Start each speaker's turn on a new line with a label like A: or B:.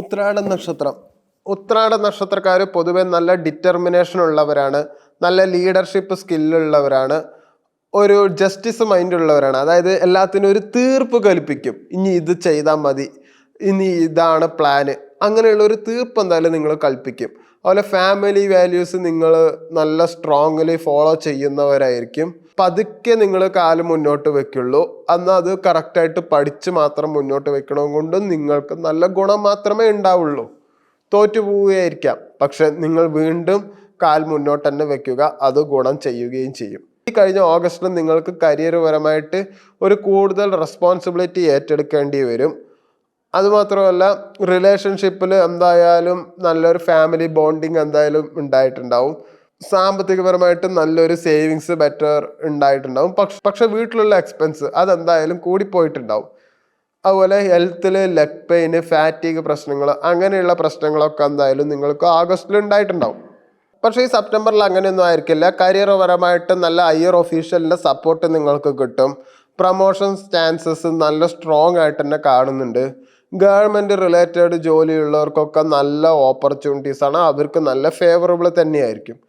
A: ഉത്രാട നക്ഷത്രം. ഉത്രാട നക്ഷത്രക്കാർ പൊതുവെ നല്ല ഡിറ്റർമിനേഷൻ ഉള്ളവരാണ് നല്ല ലീഡർഷിപ്പ് സ്കില്ലുള്ളവരാണ് ഒരു ജസ്റ്റിസ് മൈൻഡ് ഉള്ളവരാണ്. അതായത് എല്ലാത്തിനും ഒരു തീർപ്പ് കൽപ്പിക്കും. ഇനി ഇത് ചെയ്താൽ മതി. ഇനി ഇതാണ് പ്ലാന് അങ്ങനെയുള്ള ഒരു തീർപ്പ് എന്തായാലും നിങ്ങൾ കൽപ്പിക്കും. അതുപോലെ ഫാമിലി വാല്യൂസ് നിങ്ങൾ നല്ല സ്ട്രോങ്ലി ഫോളോ ചെയ്യുന്നവരായിരിക്കും. പതുക്കെ നിങ്ങൾ കാൽ മുന്നോട്ട് വെക്കുള്ളൂ. എന്നാൽ അത് കറക്റ്റായിട്ട് പഠിച്ച് മാത്രം മുന്നോട്ട് വെക്കണം കൊണ്ടും നിങ്ങൾക്ക് നല്ല ഗുണം മാത്രമേ ഉണ്ടാവുള്ളൂ. തോറ്റു പോവുകയായിരിക്കാം. പക്ഷെ നിങ്ങൾ വീണ്ടും കാൽ മുന്നോട്ട് തന്നെ വെക്കുക. അത് ഗുണം ചെയ്യുകയും ചെയ്യും. ഈ കഴിഞ്ഞ ഓഗസ്റ്റിൽ നിങ്ങൾക്ക് കരിയർ പരമായിട്ട് ഒരു കൂടുതൽ റെസ്പോൺസിബിലിറ്റി ഏറ്റെടുക്കേണ്ടി വരും. അതുമാത്രമല്ല റിലേഷൻഷിപ്പിൽ എന്തായാലും നല്ലൊരു ഫാമിലി ബോണ്ടിങ് എന്തായാലും ഉണ്ടായിട്ടുണ്ടാവും. സാമ്പത്തികപരമായിട്ട് നല്ലൊരു സേവിങ്സ് ബെറ്റർ ഉണ്ടായിട്ടുണ്ടാവും. പക്ഷെ പക്ഷെ വീട്ടിലുള്ള എക്സ്പെൻസ് അതെന്തായാലും കൂടിപ്പോയിട്ടുണ്ടാവും. അതുപോലെ ഹെൽത്തിൽ ലെഗ് പെയിന് ഫാറ്റീഗ് പ്രശ്നങ്ങൾ അങ്ങനെയുള്ള പ്രശ്നങ്ങളൊക്കെ എന്തായാലും നിങ്ങൾക്ക് ആഗസ്റ്റിൽ ഉണ്ടായിട്ടുണ്ടാവും. പക്ഷേ ഈ സെപ്റ്റംബറിൽ അങ്ങനെയൊന്നും ആയിരിക്കില്ല. കരിയർ പരമായിട്ട് നല്ല ഹയർ ഒഫീഷ്യലിന്റെ സപ്പോർട്ട് നിങ്ങൾക്ക് കിട്ടും. പ്രൊമോഷൻ ചാൻസസ് നല്ല സ്ട്രോങ് ആയിട്ട് തന്നെ കാണുന്നുണ്ട്. ഗവൺമെന്റ് റിലേറ്റഡ് ജോലിയുള്ളവർക്കൊക്കെ നല്ല ഓപ്പർച്യൂണിറ്റീസ് ആണ്. അവർക്ക് നല്ല ഫേവറബിൾ തന്നെയായിരിക്കും.